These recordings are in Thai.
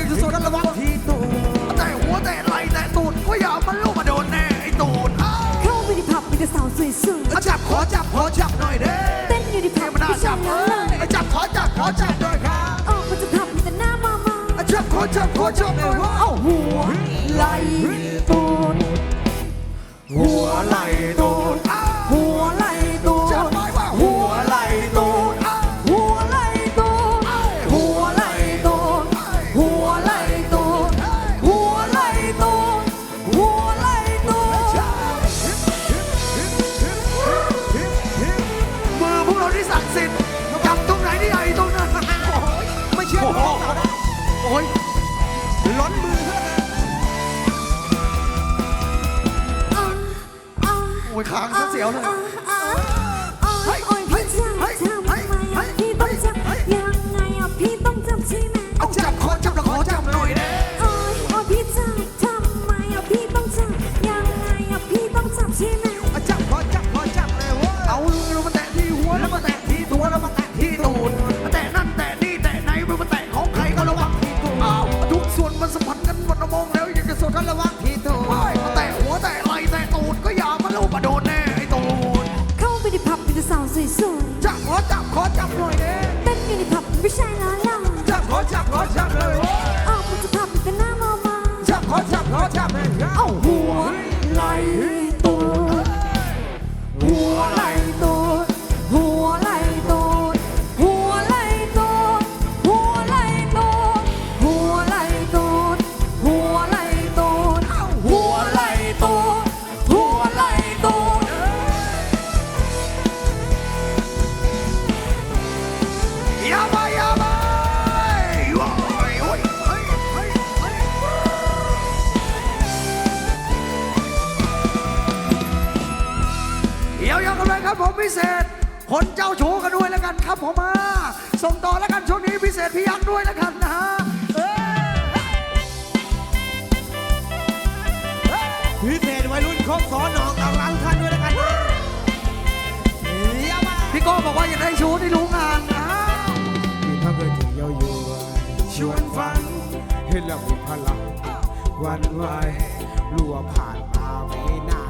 ยังคืโซนระวังที่ตูดแต่หัวแต่ไหลแต่ตูดก็อย่ามาลูกมาโดนแน่ไอ้ตูดเข้าไปในผับมีแต่สาวสวยสุดจับขอจับขอจับหน่อยเด้เต้นอยู่ในผับม่ใน่าจับเลยจับขอจับขอจับหน่อยครัออกมาจะทำบมีแต่หน้ามามาจับขอจับขอจับหน่อยว่าโไปค้างซะเสียวเลย จับ ศษ คนเจ้าชู้กันด้วยแล้วกันครับผมมาส่งต่อแล้วกันช่วงนี้พิเศษพี่ยักษ์ด้วยแล้วกันนะฮะพิเศษวัยรุ่นครบสอนหนองต่างร้าท่านด้วยแล้วกันพี่ก็บอกว่าอยากได้ชู้ที่รู้งานนะพี่เขาเคยถึงเยาอยู่ชวนฟังเห็นแล้วมีพลังวันไว้รัวผ่านมาไม่นาน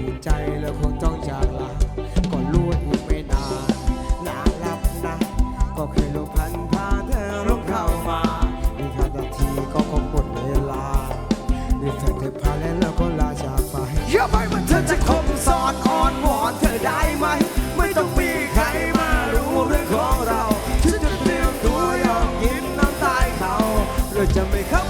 อยู่ใจแล้คงต้องจากก่นลูดอีกไม่นานนาลับนะ ก็เคยลงพันพาเธอลงเข้ามาอีกห้านทีก็คงหมดเวลาหรือเธอเธอพาแล้วก็ลาจากไปอย่าไปมันเธอจะคมสอนอ่อนวอนเธอได้ไหม ไม่ต้องมีใครมารู้เรื่องของเราฉันจะเตรียมตัวยอมยิ้น้ำตาเขาเราจะไว้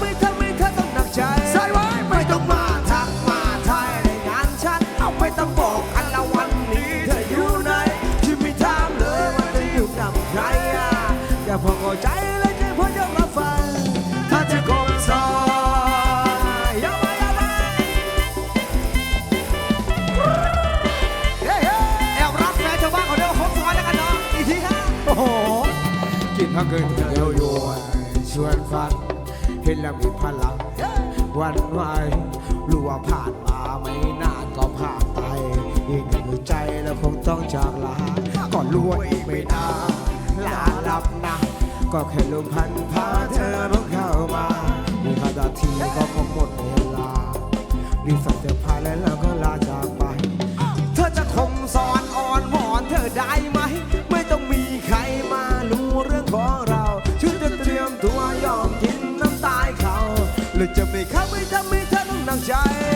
ก็เกินเร็วยู่ชวนฟันเห็นแล้วมีพลังวันไหวรู้ว่าผ่านมาไม่นานก็ผ่านไปอีกหนึ่งใจแล้วคงต้องจากลาก่อนรู้ว่าอีกไม่นานลาลับนะก็แค่ลมพันพาเธอมาเข้ามามีคาดาทีก็คงหมดเวลารีสั่งเสื้อผ้าแล้วก็ลาจ ya.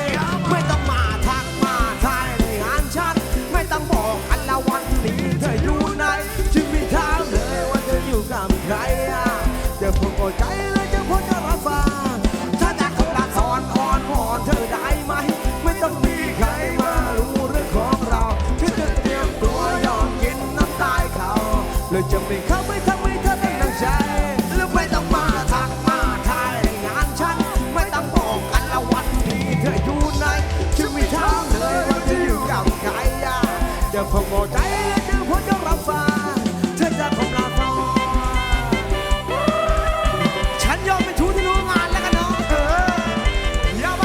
ใจและจึงควจะรับฟังเธอจะคงลาฟองฉันยอมเป็นชู้ที่รู้งานแล้วกันเนาะอย่าไป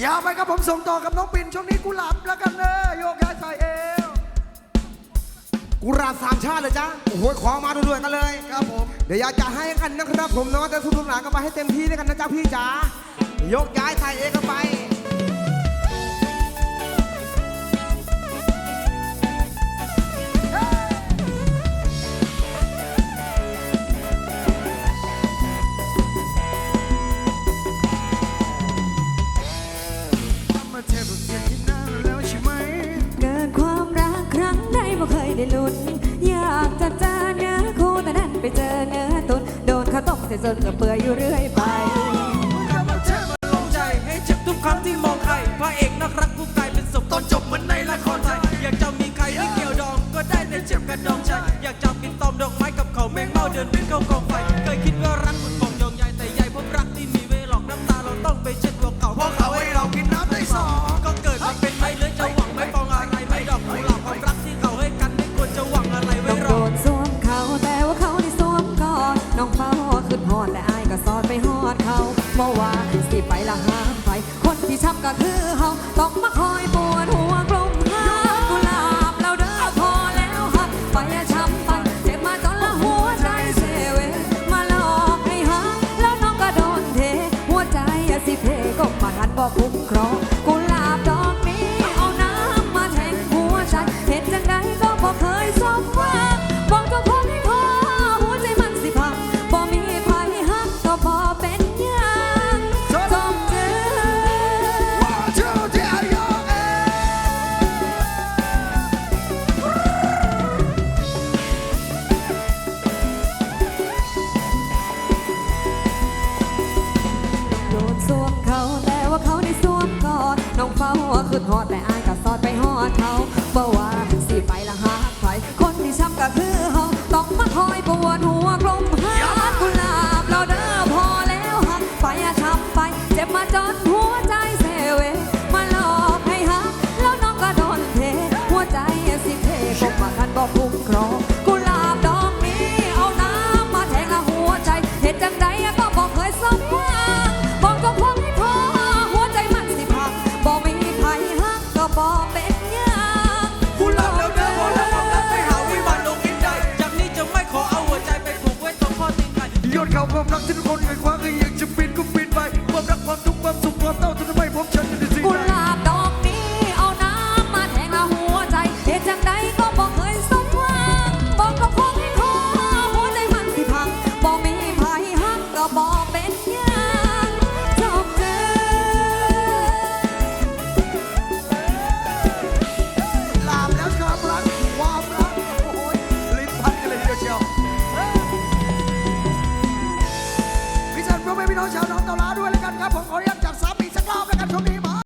อย่าไปครับผมส่งต่อกับน้องปินช่วงนี้กูหลับแล้วกันเนอะโยกย้ายใส่เอง กูรัาสามชาติเลยจ้าโอ้โหขอมาด้วยกันเลย ครับผม เดี๋ยวอยากจะให้กันนะครับผมเนาะแต่สุดหลังก็ไปให้เต็มที่ด้วยกันนะเจ้าพี่จ๋ายกย้ายไทยเองกัไป เต่จนกระเปื่ออยู่เรื่อยไป ทำเอาเธอมาลงใจให้เจ็บทุกครั้งที่มองใครพระเอกนักรักผู้ คือทอดแต่อายก็สอดไปหอดเขาบ่ว่า